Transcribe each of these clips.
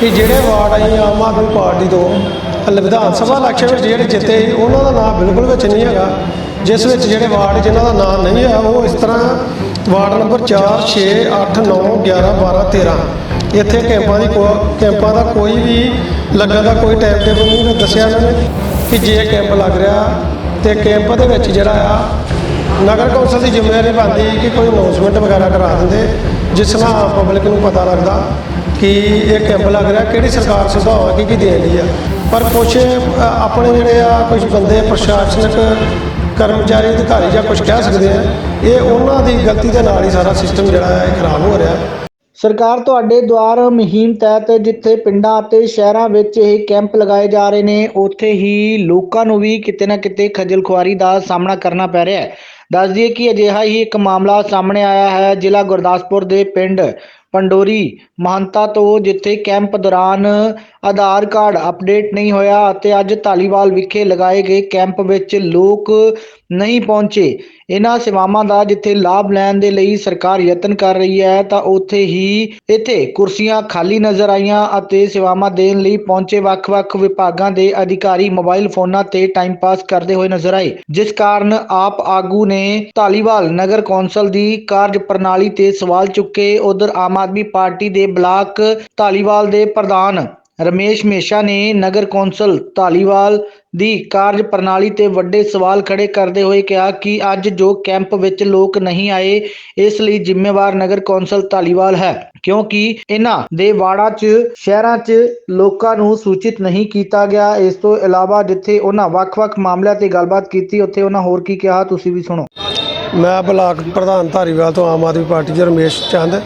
ਕਿ ਜਿਹੜੇ ਵਾਰਡ ਆਈ ਆਮ ਆਦਮੀ ਪਾਰਟੀ ਤੋਂ ਵਿਧਾਨ ਸਭਾ ਇਲੈਕਸ਼ਨ ਵਿੱਚ ਜਿਹੜੇ ਜਿੱਤੇ ਸੀ, ਉਹਨਾਂ ਦਾ ਨਾਮ ਬਿਲਕੁਲ ਵਿੱਚ ਨਹੀਂ ਹੈਗਾ। ਜਿਸ ਵਿੱਚ ਜਿਹੜੇ ਵਾਰਡ ਜਿਨ੍ਹਾਂ ਦਾ ਨਾਮ ਨਹੀਂ ਹੈ ਉਹ ਇਸ ਤਰ੍ਹਾਂ ਵਾਰਡ ਨੰਬਰ 4 6 8 9 11 12 13 ਇੱਥੇ ਕੈਂਪਾਂ ਦੀ ਕੋ- ਕੈਂਪਾਂ ਦਾ ਕੋਈ ਵੀ ਲੱਗਣ ਦਾ ਕੋਈ ਟਾਈਮ ਟੇਬਲ ਨਹੀਂ ਦੱਸਿਆ ਇਹਨਾਂ ਨੇ ਕਿ ਜੇ ਕੈਂਪ ਲੱਗ ਰਿਹਾ ਤੇ ਕੈਂਪ ਦੇ ਵਿੱਚ ਜਿਹੜਾ ਆ ਨਗਰ ਕੌਂਸਲ ਦੀ ਜ਼ਿੰਮੇਵਾਰੀ ਬਣਦੀ ਕਿ ਕੋਈ ਅਨਾਉਂਸਮੈਂਟ ਵਗੈਰਾ ਕਰਾ ਦਿੰਦੇ ਜਿਸ ਨਾਲ ਪਬਲਿਕ ਨੂੰ ਪਤਾ ਲੱਗਦਾ। ਕਿ ਇਹ ਕੈਂਪ ਲੱਗ ਰਿਹਾ, ਕਿਹੜੀ ਸਰਕਾਰ ਸੁਝਾਅ ਕੀ ਕੀ ਦੇਣ ਦੀ ਆ। ਪਰ ਕੁਛ ਆਪਣੇ ਜਿਹੜੇ ਆ ਕੁਝ ਬੰਦੇ ਪ੍ਰਸ਼ਾਸਨਿਕ ਕਰਮਚਾਰੀ, ਅਧਿਕਾਰੀ ਜਾਂ ਕੁਝ ਕਹਿ ਸਕਦੇ ਆ, ਇਹ ਉਹਨਾਂ ਦੀ ਗਲਤੀ ਦੇ ਨਾਲ ਹੀ ਸਾਰਾ ਸਿਸਟਮ ਜਿਹੜਾ ਹੈ ਖਰਾਬ ਹੋ ਰਿਹਾ। ਸਰਕਾਰ ਤੁਹਾਡੇ ਦੁਆਰ ਮੁਹਿੰਮ ਤਹਿਤ ਜਿੱਥੇ ਪਿੰਡਾਂ ਅਤੇ ਸ਼ਹਿਰਾਂ ਵਿੱਚ ਇਹ ਕੈਂਪ ਲਗਾਏ ਜਾ ਰਹੇ ਨੇ, ਉੱਥੇ ਹੀ ਲੋਕਾਂ ਨੂੰ ਵੀ ਕਿਤੇ ਨਾ ਕਿਤੇ ਖੱਜਲ ਖੁਆਰੀ ਦਾ ਸਾਹਮਣਾ ਕਰਨਾ ਪੈ ਰਿਹਾ ਹੈ। ਦੱਸ ਦਈਏ ਕਿ ਅਜਿਹਾ ਹੀ ਇੱਕ ਮਾਮਲਾ ਸਾਹਮਣੇ ਆਇਆ ਹੈ, ਜ਼ਿਲ੍ਹਾ ਗੁਰਦਾਸਪੁਰ ਦੇ ਪਿੰਡ ਪੰਡੋਰੀ, ਮਹੰਤਾ ਤੋਂ ਜਿੱਥੇ ਕੈਂਪ ਦੌਰਾਨ ਆਧਾਰ ਕਾਰਡ ਅਪਡੇਟ ਨਹੀਂ ਹੋਇਆ ਅਤੇ ਅੱਜ ਧਾਲੀਵਾਲ ਵਿਖੇ ਲਗਾਏ ਗਏ ਕੈਂਪ ਵਿੱਚ ਲੋਕ ਨਹੀਂ ਪਹੁੰਚੇ। ਇਹਨਾਂ ਸੇਵਾਵਾਂ ਦਾ ਜਿੱਥੇ ਲਾਭ ਲੈਣ ਦੇ ਲਈ ਸਰਕਾਰ ਯਤਨ ਕਰ ਰਹੀ ਹੈ, ਤਾਂ ਉੱਥੇ ਹੀ ਇੱਥੇ ਕੁਰਸੀਆਂ ਖਾਲੀ ਨਜ਼ਰ ਆਈਆਂ ਅਤੇ ਸੇਵਾਵਾਂ ਦੇਣ ਲਈ ਪਹੁੰਚੇ ਵੱਖ-ਵੱਖ ਵਿਭਾਗਾਂ ਦੇ ਅਧਿਕਾਰੀ ਮੋਬਾਈਲ ਫੋਨਾਂ ਤੇ ਟਾਈਮ ਪਾਸ ਕਰਦੇ ਹੋਏ ਨਜ਼ਰ ਆਏ, ਜਿਸ ਕਾਰਨ ਆਪ ਆਗੂ ਨੇ ਧਾਲੀਵਾਲ ਨਗਰ ਕੌਂਸਲ ਦੀ ਕਾਰਜ ਪ੍ਰਣਾਲੀ ਤੇ ਸਵਾਲ ਚੁੱਕੇ। ਉਧਰ ਆਮ ਆਦਮੀ ਪਾਰਟੀ ਦੇ ਬਲਾਕ ਧਾਲੀਵਾਲ ਦੇ ਪ੍ਰਧਾਨ ਰਮੇਸ਼ ਮੇਸ਼ਾ ਨੇ ਨਗਰ ਕੌਂਸਲ ਧਾਲੀਵਾਲ ਦੀ ਕਾਰਜ ਪ੍ਰਣਾਲੀ ਤੇ ਵੱਡੇ ਸਵਾਲ ਖੜੇ ਕਰਦੇ ਹੋਏ ਕਿਹਾ ਕਿ ਅੱਜ ਜੋ ਕੈਂਪ ਵਿੱਚ ਲੋਕ ਨਹੀਂ ਆਏ, ਇਸ ਲਈ ਜ਼ਿੰਮੇਵਾਰ ਨਗਰ ਕੌਂਸਲ ਧਾਲੀਵਾਲ ਹੈ, ਕਿਉਂਕਿ ਇਹਨਾਂ ਦੇ ਵਾੜਾਂ 'ਚ, ਸ਼ਹਿਰਾਂ 'ਚ ਲੋਕਾਂ ਨੂੰ ਸੂਚਿਤ ਨਹੀਂ ਕੀਤਾ ਗਿਆ। ਇਸ ਤੋਂ ਇਲਾਵਾ ਜਿੱਥੇ ਉਹਨਾਂ ਵੱਖ-ਵੱਖ ਮਾਮਲਿਆਂ ਤੇ ਗੱਲਬਾਤ ਕੀਤੀ, ਉੱਥੇ ਉਹਨਾਂ ਹੋਰ ਕੀ ਕਿਹਾ, ਤੁਸੀਂ ਵੀ ਸੁਣੋ। ਮੈਂ ਬਲਾਕ ਪ੍ਰਧਾਨ ਧਾਰੀਵਾਲ ਤੋਂ ਆਮ ਆਦਮੀ ਪਾਰਟੀ ਦੇ ਰਮੇਸ਼ ਚੰਦ।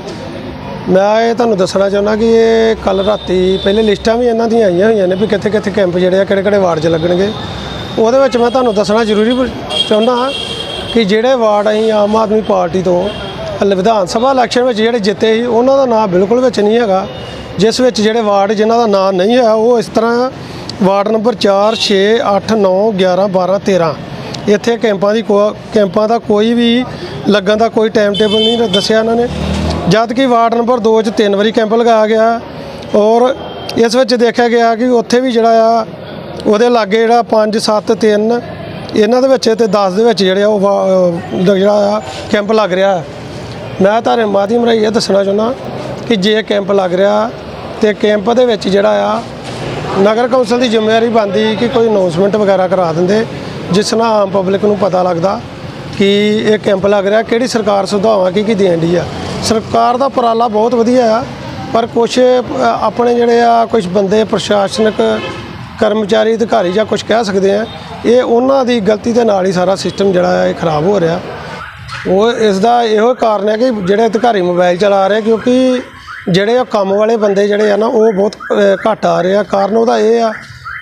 ਮੈਂ ਇਹ ਤੁਹਾਨੂੰ ਦੱਸਣਾ ਚਾਹੁੰਦਾ ਕਿ ਇਹ ਕੱਲ ਰਾਤੀ ਪਹਿਲੇ ਲਿਸਟਾਂ ਵੀ ਇਹਨਾਂ ਦੀਆਂ ਆਈਆਂ ਹੋਈਆਂ ਨੇ ਵੀ ਕਿੱਥੇ ਕਿੱਥੇ ਕੈਂਪ ਜਿਹੜੇ ਆ ਕਿਹੜੇ ਕਿਹੜੇ ਵਾਰਡ 'ਚ ਲੱਗਣਗੇ। ਉਹਦੇ ਵਿੱਚ ਮੈਂ ਤੁਹਾਨੂੰ ਦੱਸਣਾ ਜ਼ਰੂਰੀ ਚਾਹੁੰਦਾ ਹਾਂ ਕਿ ਜਿਹੜੇ ਵਾਰਡ ਅਸੀਂ ਆਮ ਆਦਮੀ ਪਾਰਟੀ ਤੋਂ ਵਿਧਾਨ ਸਭਾ ਇਲੈਕਸ਼ਨ ਵਿੱਚ ਜਿਹੜੇ ਜਿੱਤੇ ਸੀ, ਉਹਨਾਂ ਦਾ ਨਾਮ ਬਿਲਕੁਲ ਵਿੱਚ ਨਹੀਂ ਹੈਗਾ। ਜਿਸ ਵਿੱਚ ਜਿਹੜੇ ਵਾਰਡ ਜਿਨ੍ਹਾਂ ਦਾ ਨਾਮ ਨਹੀਂ ਹੈ, ਉਹ ਇਸ ਤਰ੍ਹਾਂ ਵਾਰਡ ਨੰਬਰ 4 6 8 9 11 12 13 ਇੱਥੇ ਕੈਂਪਾਂ ਦੀ ਕੋ- ਕੈਂਪਾਂ ਦਾ ਕੋਈ ਵੀ ਲੱਗਣ ਦਾ ਕੋਈ ਟਾਈਮ ਟੇਬਲ ਨਹੀਂ ਦੱਸਿਆ ਇਹਨਾਂ ਨੇ। ਜਦ ਕਿ ਵਾਰਡ ਨੰਬਰ 2 'ਚ ਤਿੰਨ ਵਾਰੀ ਕੈਂਪ ਲਗਾਇਆ ਗਿਆ ਔਰ ਇਸ ਵਿੱਚ ਦੇਖਿਆ ਗਿਆ ਕਿ ਉੱਥੇ ਵੀ ਜਿਹੜਾ ਆ, ਉਹਦੇ ਲਾਗੇ ਜਿਹੜਾ 5 7 3 ਇਹਨਾਂ ਦੇ ਵਿੱਚ ਤੇ 10 ਦੇ ਵਿੱਚ ਜਿਹੜੇ ਆ, ਉਹ ਵਾ- ਜਿਹੜਾ ਆ, ਕੈਂਪ ਲੱਗ ਰਿਹਾ ਹੈ। ਮੈਂ ਤੁਹਾਡੇ ਮਾਧਿਅਮ ਰਾਹੀਂ ਇਹ ਦੱਸਣਾ ਚਾਹੁੰਦਾ ਕਿ ਜੇ ਕੈਂਪ ਲੱਗ ਰਿਹਾ ਤੇ ਕੈਂਪ ਦੇ ਵਿੱਚ ਜਿਹੜਾ ਆ, ਨਗਰ ਕੌਂਸਲ ਦੀ ਜ਼ਿੰਮੇਵਾਰੀ ਬਣਦੀ ਕਿ ਕੋਈ ਅਨਾਉਂਸਮੈਂਟ ਵਗੈਰਾ ਕਰਾ ਦਿੰਦੇ, ਜਿਸ ਨਾਲ ਆਮ ਪਬਲਿਕ ਨੂੰ ਪਤਾ ਲੱਗਦਾ ਕਿ ਇਹ ਕੈਂਪ ਲੱਗ ਰਿਹਾ, ਕਿਹੜੀ ਸਰਕਾਰ ਸੁਧਾਵਾਂ ਕੀ ਕੀ ਦੇਣ ਦੀ ਆ ਸਰਕਾਰ ਦਾ ਉਪਰਾਲਾ ਬਹੁਤ ਵਧੀਆ ਆ, ਪਰ ਕੁਝ ਆਪਣੇ ਜਿਹੜੇ ਆ ਕੁਝ ਬੰਦੇ ਪ੍ਰਸ਼ਾਸਨਿਕ ਕਰਮਚਾਰੀ, ਅਧਿਕਾਰੀ ਜਾਂ ਕੁਝ ਕਹਿ ਸਕਦੇ ਆ, ਇਹ ਉਹਨਾਂ ਦੀ ਗਲਤੀ ਦੇ ਨਾਲ ਹੀ ਸਾਰਾ ਸਿਸਟਮ ਜਿਹੜਾ ਹੈ ਇਹ ਖਰਾਬ ਹੋ ਰਿਹਾ। ਉਹ ਇਸ ਦਾ ਇਹੋ ਕਾਰਨ ਹੈ ਕਿ ਜਿਹੜੇ ਅਧਿਕਾਰੀ ਮੋਬਾਈਲ ਚਲਾ ਰਹੇ, ਕਿਉਂਕਿ ਜਿਹੜੇ ਉਹ ਕੰਮ ਵਾਲੇ ਬੰਦੇ ਜਿਹੜੇ ਆ ਨਾ, ਉਹ ਬਹੁਤ ਘੱਟ ਆ ਰਹੇ ਆ। ਕਾਰਨ ਉਹਦਾ ਇਹ ਆ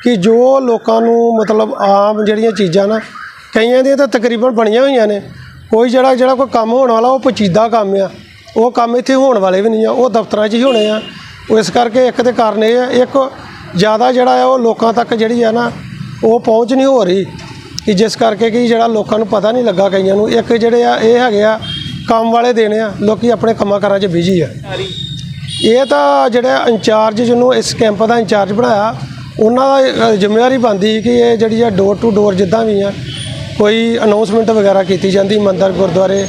ਕਿ ਜੋ ਲੋਕਾਂ ਨੂੰ ਮਤਲਬ ਆਮ ਜਿਹੜੀਆਂ ਚੀਜ਼ਾਂ ਨਾ, ਕਈਆਂ ਦੀਆਂ ਤਾਂ ਤਕਰੀਬਨ ਬਣੀਆਂ ਹੋਈਆਂ ਨੇ। ਕੋਈ ਜਿਹੜਾ ਜਿਹੜਾ ਕੋਈ ਕੰਮ ਹੋਣ ਵਾਲਾ, ਉਹ ਪਚੀਦਾ ਕੰਮ ਆ। ਉਹ ਕੰਮ ਇੱਥੇ ਹੋਣ ਵਾਲੇ ਵੀ ਨਹੀਂ ਆ, ਉਹ ਦਫ਼ਤਰਾਂ 'ਚ ਹੀ ਹੋਣੇ ਆ। ਉਹ ਇਸ ਕਰਕੇ ਇੱਕ ਦੇ ਕਾਰਨ ਇਹ ਆ, ਇੱਕ ਜ਼ਿਆਦਾ ਜਿਹੜਾ ਆ, ਉਹ ਲੋਕਾਂ ਤੱਕ ਜਿਹੜੀ ਆ ਨਾ, ਉਹ ਪਹੁੰਚ ਨਹੀਂ ਹੋ ਰਹੀ। ਕਿ ਜਿਸ ਕਰਕੇ ਕਿ ਜਿਹੜਾ ਲੋਕਾਂ ਨੂੰ ਪਤਾ ਨਹੀਂ ਲੱਗਾ ਕਈਆਂ ਨੂੰ, ਇੱਕ ਜਿਹੜੇ ਆ, ਇਹ ਹੈਗੇ ਆ, ਕੰਮ ਵਾਲੇ ਦੇਣੇ ਆ, ਲੋਕੀ ਆਪਣੇ ਕੰਮਾਂ ਕਾਰਾਂ 'ਚ ਬਿਜ਼ੀ ਆ। ਇਹ ਤਾਂ ਜਿਹੜਾ ਇੰਚਾਰਜ ਜਿਹਨੂੰ ਇਸ ਕੈਂਪ ਦਾ ਇੰਚਾਰਜ ਬਣਾਇਆ, ਉਹਨਾਂ ਦਾ ਜ਼ਿੰਮੇਵਾਰੀ ਬਣਦੀ ਕਿ ਇਹ ਜਿਹੜੀ ਆ ਡੋਰ ਟੂ ਡੋਰ ਜਿੱਦਾਂ ਵੀ ਆ, ਕੋਈ ਅਨਾਉਂਸਮੈਂਟ ਵਗੈਰਾ ਕੀਤੀ ਜਾਂਦੀ ਮੰਦਰ, ਗੁਰਦੁਆਰੇ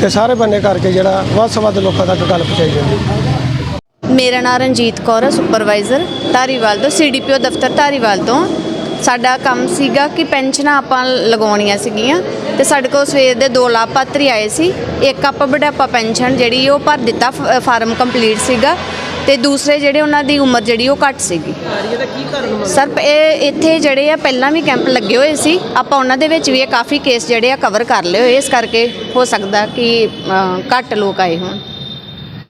ਤੇ ਸਾਰੇ ਬੰਨੇ ਕਰਕੇ ਜਿਹੜਾ ਵੱਧ ਤੋਂ ਵੱਧ ਲੋਕਾਂ ਤੱਕ ਗੱਲ ਪਹੁੰਚਾਈ ਜਾਂਦੀ ਮੇਰਾ ਨਾਮ ਰਣਜੀਤ ਕੌਰ ਹੈ ਸੁਪਰਵਾਈਜ਼ਰ ਧਾਰੀਵਾਲ ਤੋਂ ਸੀਡੀਪੀਓ ਦਫ਼ਤਰ ਧਾਰੀਵਾਲ ਤੋਂ। ਸਾਡਾ ਕੰਮ ਸੀਗਾ ਕਿ ਪੈਨਸ਼ਨਾਂ ਆਪਾਂ ਲਗਾਉਣੀਆਂ ਸੀਗੀਆਂ ਤੇ ਸਾਡੇ ਕੋਲ ਸਵੇਰ ਦੇ ਦੋ ਲਾਭਪਾਤਰੀ ਆਏ ਸੀ। ਇੱਕ ਆਪਾਂ ਬੁਢਾਪਾ ਪੈਨਸ਼ਨ ਜਿਹੜੀ ਉਹ ਭਰ ਦਿੱਤਾ ਫਾਰਮ ਕੰਪਲੀਟ ਸੀਗਾ। ਤੇ ਦੂਸਰੇ ਜਿਹੜੇ ਉਹਨਾਂ ਦੀ ਉਮਰ ਜਿਹੜੀ ਉਹ ਘੱਟ ਸੀਗੀ। ਸਰ, ਇਹ ਇੱਥੇ ਜਿਹੜੇ ਆ, ਪਹਿਲਾਂ ਵੀ ਕੈਂਪ ਲੱਗੇ ਹੋਏ ਸੀ। ਆਪਾਂ ਉਹਨਾਂ ਦੇ ਵਿੱਚ ਵੀ ਇਹ ਕਾਫੀ ਕੇਸ ਜਿਹੜੇ ਆ ਕਵਰ ਕਰ ਲਏ ਹੋਏ। ਇਸ ਕਰਕੇ ਹੋ ਸਕਦਾ ਕਿ ਘੱਟ ਲੋਕ ਆਏ ਹੋਣ।